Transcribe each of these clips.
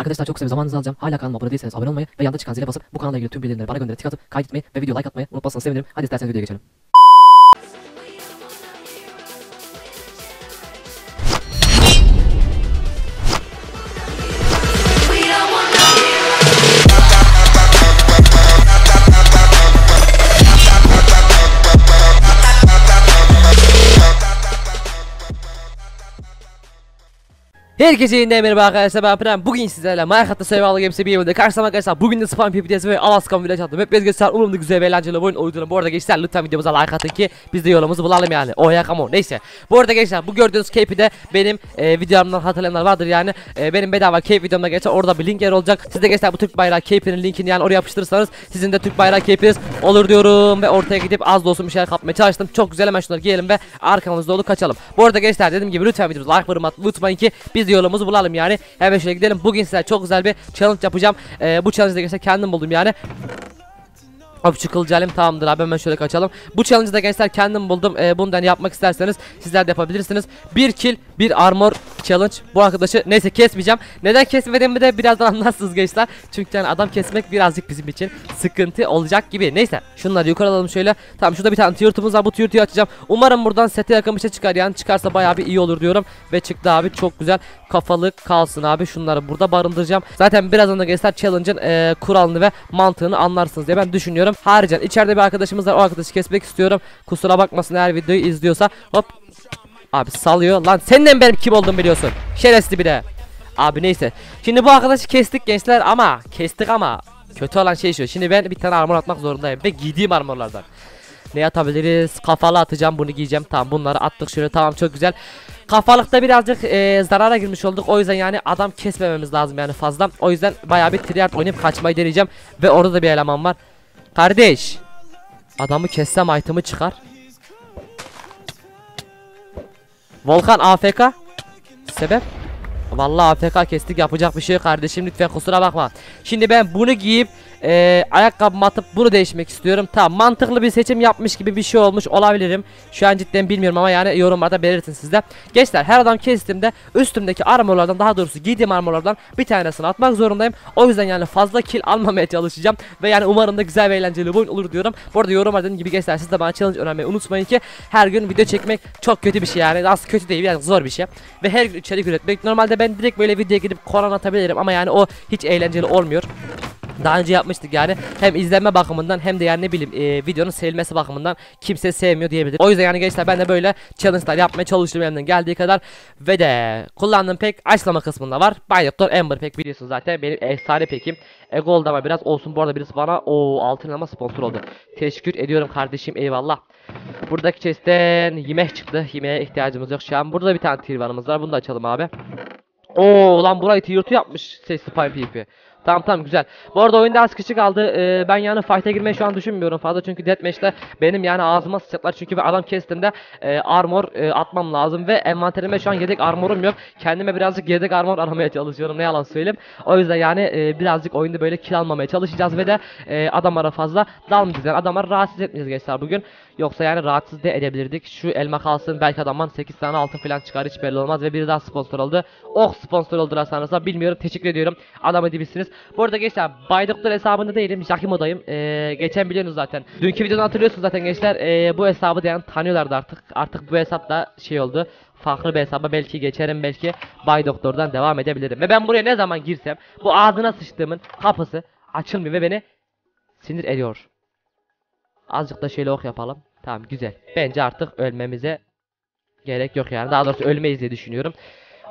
Arkadaşlar çok kısa zamanınızı alacağım. Hala kanalıma abone değilseniz abone olmayı ve yanda çıkan zile basıp bu kanalla ilgili tüm bildirimleri bana gönderip tık atıp kaydetmeyi ve video like atmayı unutmazsanız sevinirim. Hadi isterseniz videoya geçelim. Herkese yeniden merhaba arkadaşlar ben Prem Bugün sizlerle Minecraft'ta Survival Games'e bir bölümde karşıma arkadaşlar Bugün de Spam PPTS ve Alaskan Village attım Hep gençler umurumda güzel ve eğlenceli oyun uydurun Bu arada gençler lütfen videomuza like atın ki Biz de yolumuzu bulalım yani. Oh ya come on. Neyse. Bu arada gençler bu gördüğünüz cape'i de benim e, videomdan hatırlayanlar vardır yani. E, Benim bedava cape videomda geçer orada bir link yer olacak. Siz de gençler bu Türk bayrağı cape'inin linkini yani oraya yapıştırırsanız Sizin de Türk bayrağı cape'iniz olur diyorum. Ve ortaya gidip az da olsun bir şeyler kapmaya çalıştım. Çok güzel hemen şunları giyelim ve arkamızda olup kaçalım. Bu arada gençler dediğim gibi lütfen videomuza like atmayı unutmayın ki Biz de yolumuzu bulalım yani. Hemen şöyle gidelim. Bugün size çok güzel bir challenge yapacağım. Ee, Bu challenge'da gençler kendim buldum yani Abi şu tamamdır abi hemen şöyle kaçalım. Bu challenge'ı da gençler kendim buldum. Ee, Bundan yapmak isterseniz sizler de yapabilirsiniz. Bir kill bir armor challenge. Bu arkadaşı neyse kesmeyeceğim. Neden kesmediğimi de birazdan anlarsınız gençler. Çünkü yani adam kesmek birazcık bizim için sıkıntı olacak gibi. Neyse şunları yukarı alalım şöyle. Tamam şurada bir tane tiyurtumuz var. Bu tiyurtuyu açacağım. Umarım buradan sete yakın bir şey çıkar. Yani çıkarsa bayağı bir iyi olur diyorum. Ve çıktı abi çok güzel. Kafalı kalsın abi. Şunları burada barındıracağım. Zaten birazdan da gençler challenge'ın ee, kuralını ve mantığını anlarsınız diye ben düşünüyorum Haricen içeride bir arkadaşımız var o arkadaşı kesmek istiyorum. Kusura bakmasın eğer videoyu izliyorsa. Hop. Abi salıyor. Lan senden benim kim olduğumu biliyorsun. Şerefsiz bir de. Abi neyse. Şimdi bu arkadaşı kestik gençler ama Kestik ama Kötü olan şey şu. Şimdi ben bir tane armor atmak zorundayım Ve giydiğim armorlardan. Ne atabiliriz? Kafalı atacağım bunu giyeceğim. Tamam bunları attık şöyle. Tamam çok güzel. Kafalıkta birazcık e, zarara girmiş olduk. O yüzden yani adam kesmememiz lazım yani fazla. O yüzden bayağı bir triard oynayıp kaçmayı deneyeceğim. Ve orada da bir eleman var Kardeş Adamı kessem item'ı çıkar Volkan AFK Sebep? Vallahi AFK kestik yapacak bir şey kardeşim lütfen kusura bakma. Şimdi ben bunu giyip e, ayakkabımı atıp bunu değişmek istiyorum. Tamam mantıklı bir seçim yapmış gibi bir şey olmuş olabilirim. Şu an cidden bilmiyorum ama yani yorumlarda belirtin sizde. Gençler her adam kestiğimde üstümdeki armorlardan daha doğrusu giydiğim armorlardan bir tanesini atmak zorundayım. O yüzden yani fazla kill almamaya çalışacağım. Ve yani umarım da güzel ve eğlenceli oyun olur diyorum. Bu arada yorumlarda dediğim gibi gençler siz de bana challenge önermeyi unutmayın ki her gün video çekmek çok kötü bir şey yani. Aslında kötü değil yani zor bir şey. Ve her gün içerik üretmek. Normalde ben direkt böyle videoya gidip Koran atabilirim ama yani o hiç eğlenceli olmuyor. Daha önce yapmıştık yani hem izlenme bakımından hem de yani ne bileyim e, videonun sevilmesi bakımından kimse sevmiyor diyebilir. O yüzden yani gençler ben de böyle challenge'lar yapmaya çalışıyorum elimden geldiği kadar ve de kullandığım pek açlama kısmında var. Bay Doktor Ember pek biliyorsunuz zaten benim efsane pekim. Ego ama biraz olsun bu arada birisi bana o altın elma sponsor oldu. Teşekkür ediyorum kardeşim eyvallah. Buradaki chest'ten yemek çıktı. Yemeğe ihtiyacımız yok şu an. Burada bir tane tirvanımız var. Bunu da açalım abi. Oo lan burayı tier yapmış sesli pipe. Tamam tamam güzel. Bu arada oyunda az kişi kaldı. Ee, ben yani fight'a girmeyi şu an düşünmüyorum fazla çünkü deathmatch'te benim yani ağzıma sıçacaklar çünkü ben adam kestimde e, armor e, atmam lazım ve envanterime şu an yedek armorum yok. Kendime birazcık yedek armor aramaya çalışıyorum ne yalan söyleyeyim. O yüzden yani e, birazcık oyunda böyle kill almamaya çalışacağız ve de e, adamlara fazla dalmayacağız. Yani adamları rahatsız etmeyeceğiz gençler bugün. Yoksa yani rahatsız da edebilirdik. Şu elma kalsın belki adamdan 8 tane altın falan çıkar hiç belli olmaz ve biri daha sponsor oldu. Oh sponsor oldular sanırsa bilmiyorum teşekkür ediyorum. Adamı dibisiniz. Bu arada gençler Bay Doktor hesabında değilim. Jakimo'dayım. Ee, geçen biliyorsunuz zaten. Dünkü videodan hatırlıyorsunuz zaten gençler. Ee, bu hesabı diyen tanıyorlardı artık. Artık bu hesap da şey oldu. Farklı bir hesaba belki geçerim belki Bay Doktor'dan devam edebilirim. Ve ben buraya ne zaman girsem bu ağzına sıçtığımın kapısı açılmıyor ve beni sinir ediyor. Azıcık da şöyle ok yapalım. Tamam güzel. Bence artık ölmemize gerek yok yani. Daha doğrusu ölmeyiz diye düşünüyorum.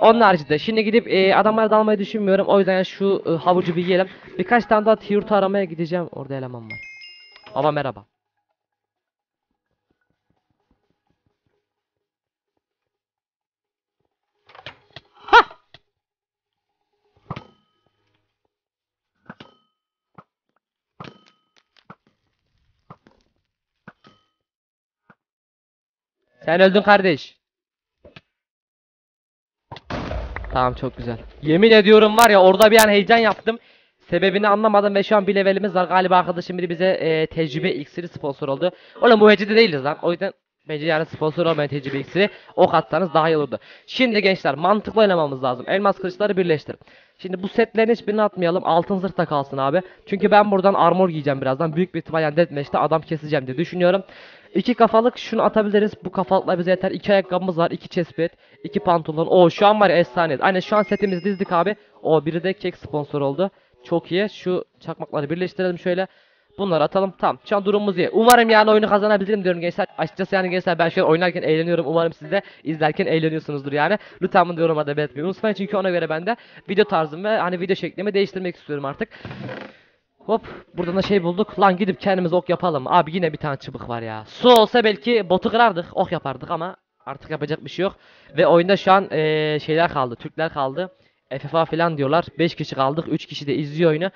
Onun haricinde şimdi gidip e, adamlara dalmayı düşünmüyorum. O yüzden şu e, havucu bir yiyelim. Birkaç tane daha tiyurtu aramaya gideceğim. Orada eleman var. Baba merhaba. Sen öldün kardeş. Tamam çok güzel. Yemin ediyorum var ya orada bir an heyecan yaptım. Sebebini anlamadım ve şu an bir levelimiz var. Galiba arkadaşım biri bize e, tecrübe iksiri sponsor oldu. Oğlum bu hecede değiliz lan. O yüzden bence yani sponsor olmayan tecrübe iksiri ok atsanız daha iyi olurdu. Şimdi gençler mantıklı oynamamız lazım. Elmas kılıçları birleştir. Şimdi bu setlerin hiçbirini atmayalım. Altın zırh da kalsın abi. Çünkü ben buradan armor giyeceğim birazdan. Büyük bir ihtimalle deathmatch'te adam keseceğim diye düşünüyorum. İki kafalık şunu atabiliriz. Bu kafalıklar bize yeter. İki ayakkabımız var. iki chestplate. iki pantolon. O şu an var ya efsane. Aynen şu an setimizi dizdik abi. O biri de kek sponsor oldu. Çok iyi. Şu çakmakları birleştirelim şöyle. Bunları atalım. Tamam. Şu an durumumuz iyi. Umarım yani oyunu kazanabilirim diyorum gençler. Açıkçası yani gençler ben şu an oynarken eğleniyorum. Umarım siz de izlerken eğleniyorsunuzdur yani. Lütfen bunu yorumlarda belirtmeyi unutmayın. Çünkü ona göre ben de video tarzım ve hani video şeklimi değiştirmek istiyorum artık. Hop buradan da şey bulduk. Lan gidip kendimiz ok yapalım. Abi yine bir tane çubuk var ya. Su olsa belki botu kırardık. Ok yapardık ama artık yapacak bir şey yok. Ve oyunda şu an eee, şeyler kaldı. Türkler kaldı. FFA falan diyorlar. 5 kişi kaldık. 3 kişi de izliyor oyunu.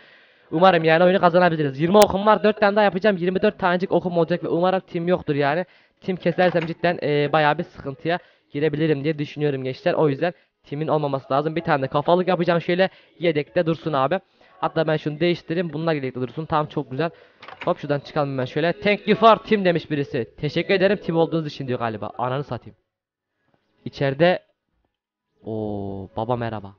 Umarım yani oyunu kazanabiliriz. 20 okum var. 4 tane daha yapacağım. 24 tanecik okum olacak ve umarım tim yoktur yani. Tim kesersem cidden eee bayağı bir sıkıntıya girebilirim diye düşünüyorum gençler. O yüzden timin olmaması lazım. Bir tane de kafalık yapacağım şöyle yedekte dursun abi. Hatta ben şunu değiştireyim. Bununla birlikte dursun. Tamam çok güzel. Hop şuradan çıkalım hemen şöyle. Thank you for team demiş birisi. Teşekkür ederim team olduğunuz için diyor galiba. Ananı satayım. İçeride o baba merhaba.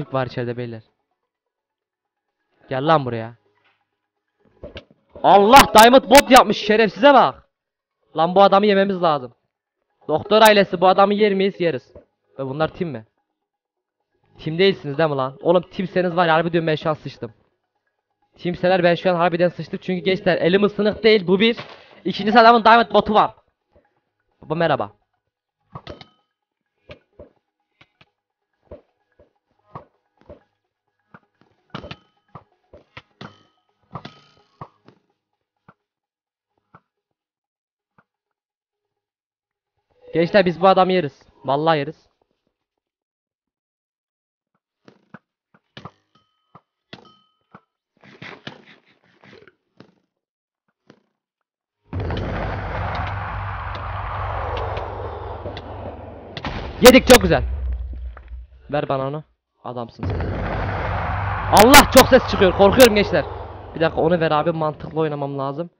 Türk var içeride beyler. Gel lan buraya. Allah Diamond bot yapmış şerefsize bak. Lan bu adamı yememiz lazım. Doktor ailesi bu adamı yer miyiz? Yeriz. Ve bunlar tim mi? Tim değilsiniz değil mi lan? Oğlum timseniz var ya harbi diyorum ben şu an sıçtım. Timseler ben şu an harbiden sıçtım çünkü gençler elim ısınık değil bu bir. İkincisi adamın diamond botu var. Baba merhaba. Gençler biz bu adamı yeriz. Vallahi yeriz. Yedik çok güzel. Ver bana onu. Adamsın sen. Allah çok ses çıkıyor. Korkuyorum gençler. Bir dakika onu ver abi mantıklı oynamam lazım.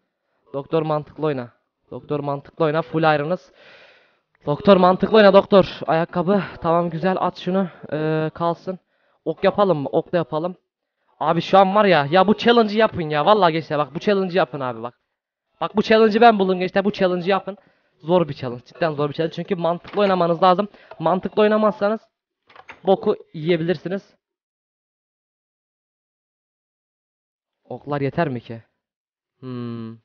Doktor mantıklı oyna. Doktor mantıklı oyna. Full iron'ız. Doktor mantıklı oyna doktor. Ayakkabı tamam güzel at şunu Ee, kalsın. Ok yapalım mı? Ok da yapalım. Abi şu an var ya ya bu challenge'ı yapın ya. Vallahi gençler bak bu challenge'ı yapın abi bak. Bak bu challenge'ı ben buldum gençler bu challenge'ı yapın. Zor bir challenge. Cidden zor bir challenge. Çünkü mantıklı oynamanız lazım. Mantıklı oynamazsanız boku yiyebilirsiniz. Oklar yeter mi ki? Hmm.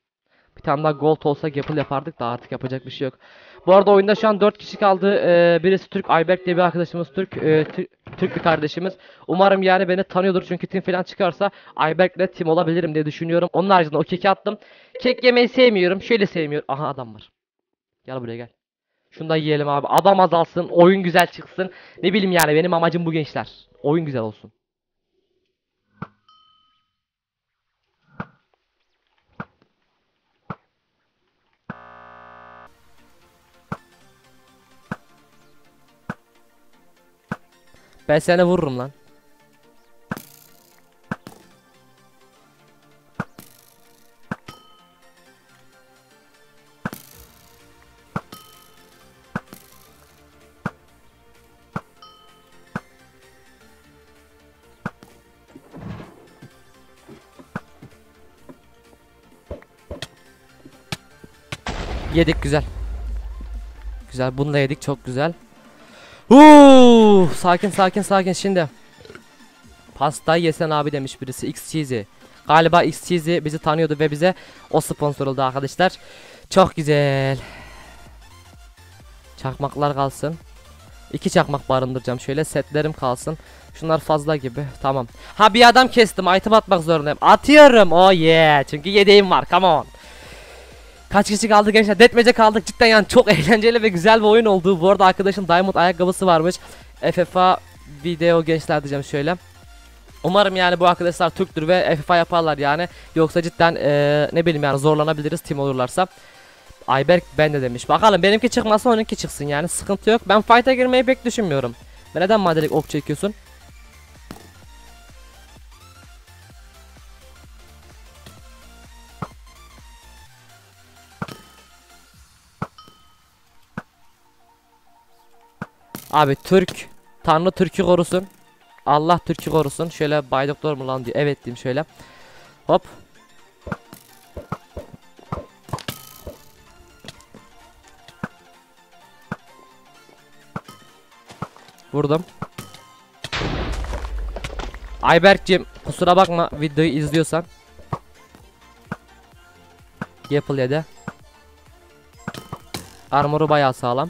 Bir tane daha gold olsa Gapple yapardık da artık yapacak bir şey yok. Bu arada oyunda şu an 4 kişi kaldı. Ee, birisi Türk, Ayberk diye bir arkadaşımız Türk. Tü- Türk bir kardeşimiz. Umarım yani beni tanıyordur çünkü tim falan çıkarsa Ayberk'le tim olabilirim diye düşünüyorum. Onun haricinde o keki attım. Kek yemeyi sevmiyorum. Şöyle sevmiyorum. Aha adam var. Gel buraya gel. Şunu da yiyelim abi. Adam azalsın. Oyun güzel çıksın. Ne bileyim yani benim amacım bu gençler. Oyun güzel olsun. Ben seni vururum lan. Yedik güzel. Güzel bunu da yedik çok güzel. Sakin sakin sakin şimdi. Pastayı yesen abi demiş birisi X Cheesy. Galiba X Cheesy bizi tanıyordu ve bize o sponsor oldu arkadaşlar. Çok güzel. Çakmaklar kalsın. İki çakmak barındıracağım şöyle setlerim kalsın. Şunlar fazla gibi. Tamam. Ha bir adam kestim. Item atmak zorundayım. Atıyorum. Oh yeah. Çünkü yedeğim var. Come on. Kaç kişi kaldı gençler? Detmece kaldık. Cidden yani çok eğlenceli ve güzel bir oyun oldu. Bu arada arkadaşın Diamond ayakkabısı varmış. FFA video gençler diyeceğim şöyle. Umarım yani bu arkadaşlar Türktür ve FFA yaparlar yani. Yoksa cidden ee, ne bileyim yani zorlanabiliriz tim olurlarsa. Ayberk ben de demiş. Bakalım benimki çıkmasa onunki çıksın yani sıkıntı yok. Ben fight'a girmeyi pek düşünmüyorum. Ben neden madelik ok çekiyorsun? Abi Türk Tanrı Türk'ü korusun. Allah Türk'ü korusun. Şöyle Bay Doktor mu lan diyor. Evet diyeyim şöyle. Hop. Vurdum. Ayberk'cim kusura bakma videoyu izliyorsan. Yapıl ya da. Armoru bayağı sağlam.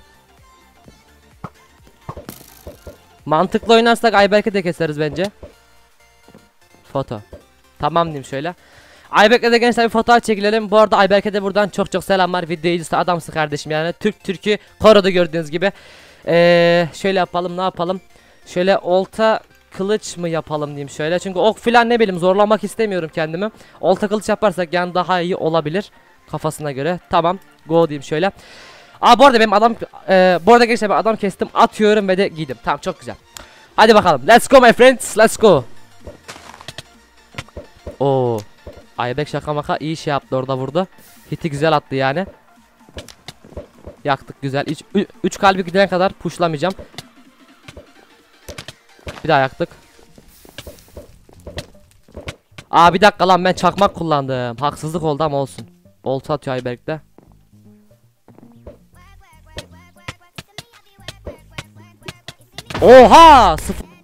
Mantıklı oynarsak Ayberk'i de keseriz bence. Foto. Tamam diyeyim şöyle. Ayberk'le de gençler bir fotoğraf çekilelim. Bu arada Ayberk'e de buradan çok çok selamlar. Video izlisi adamsın kardeşim yani. Türk Türk'ü korudu gördüğünüz gibi. Ee, şöyle yapalım ne yapalım. Şöyle olta kılıç mı yapalım diyeyim şöyle. Çünkü ok filan ne bileyim zorlamak istemiyorum kendimi. Olta kılıç yaparsak yani daha iyi olabilir. Kafasına göre. Tamam. Go diyeyim şöyle. Aa bu arada benim adam e, bu arada gençler ben adam kestim atıyorum ve de giydim. Tamam çok güzel. Hadi bakalım. Let's go my friends. Let's go. Oo. Aybek şaka maka iyi şey yaptı orada vurdu. Hiti güzel attı yani. Yaktık güzel. 3 kalbi gidene kadar pushlamayacağım. Bir daha yaktık. Aa bir dakika lan ben çakmak kullandım. Haksızlık oldu ama olsun. Olta atıyor Ayberk'te. Oha! Sıfır.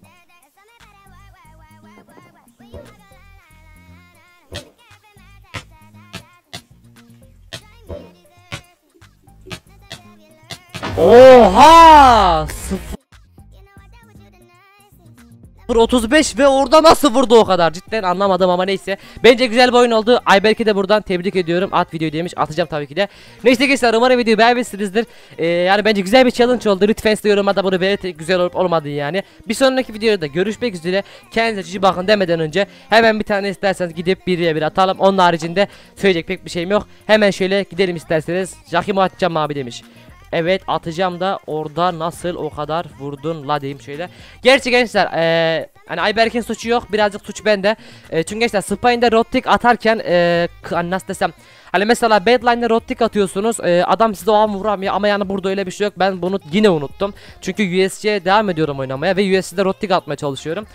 35 ve orada nasıl vurdu o kadar? Cidden anlamadım ama neyse. Bence güzel bir oyun oldu. Ayberk'i de buradan tebrik ediyorum. At video demiş. Atacağım tabii ki de. Neyse gençler umarım videoyu beğenmişsinizdir. Ee, Yani bence güzel bir challenge oldu. Lütfen size yorumlarda bunu belirtin. Güzel olup olmadığı yani. Bir sonraki videoda görüşmek üzere. Kendinize cici bakın demeden önce Hemen bir tane isterseniz gidip biriye bir atalım. Onun haricinde söyleyecek pek bir şeyim yok. Hemen şöyle gidelim isterseniz. Jack'i atacağım abi demiş Evet atacağım da orada nasıl o kadar vurdun la diyeyim şöyle. Gerçi gençler ee, hani Ayberk'in suçu yok birazcık suç bende. E, çünkü gençler Spine'de rotik atarken e, nasıl desem Hani mesela Badline'de rotik atıyorsunuz e, adam size o an vuramıyor ama yani burada öyle bir şey yok ben bunu yine unuttum. Çünkü USC'ye devam ediyorum oynamaya ve USC'de rotik atmaya çalışıyorum.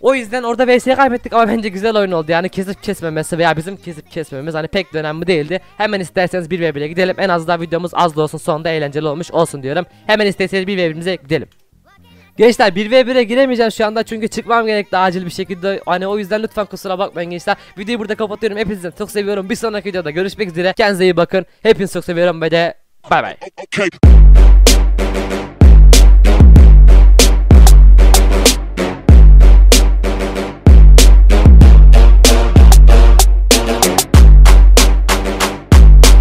O yüzden orada VS'yi kaybettik ama bence güzel oyun oldu. Yani kesip kesmemesi veya bizim kesip kesmemiz hani pek de önemli değildi. Hemen isterseniz 1 v 1'e gidelim. En azından videomuz az da olsun sonunda eğlenceli olmuş olsun diyorum. Hemen isterseniz 1 v 1'imize gidelim. Gençler 1v1'e giremeyeceğim şu anda çünkü çıkmam gerekti acil bir şekilde. Hani o yüzden lütfen kusura bakmayın gençler. Videoyu burada kapatıyorum. Hepinizi çok seviyorum. Bir sonraki videoda görüşmek üzere. Kendinize iyi bakın. Hepinizi çok seviyorum ve de bay bay. Okay.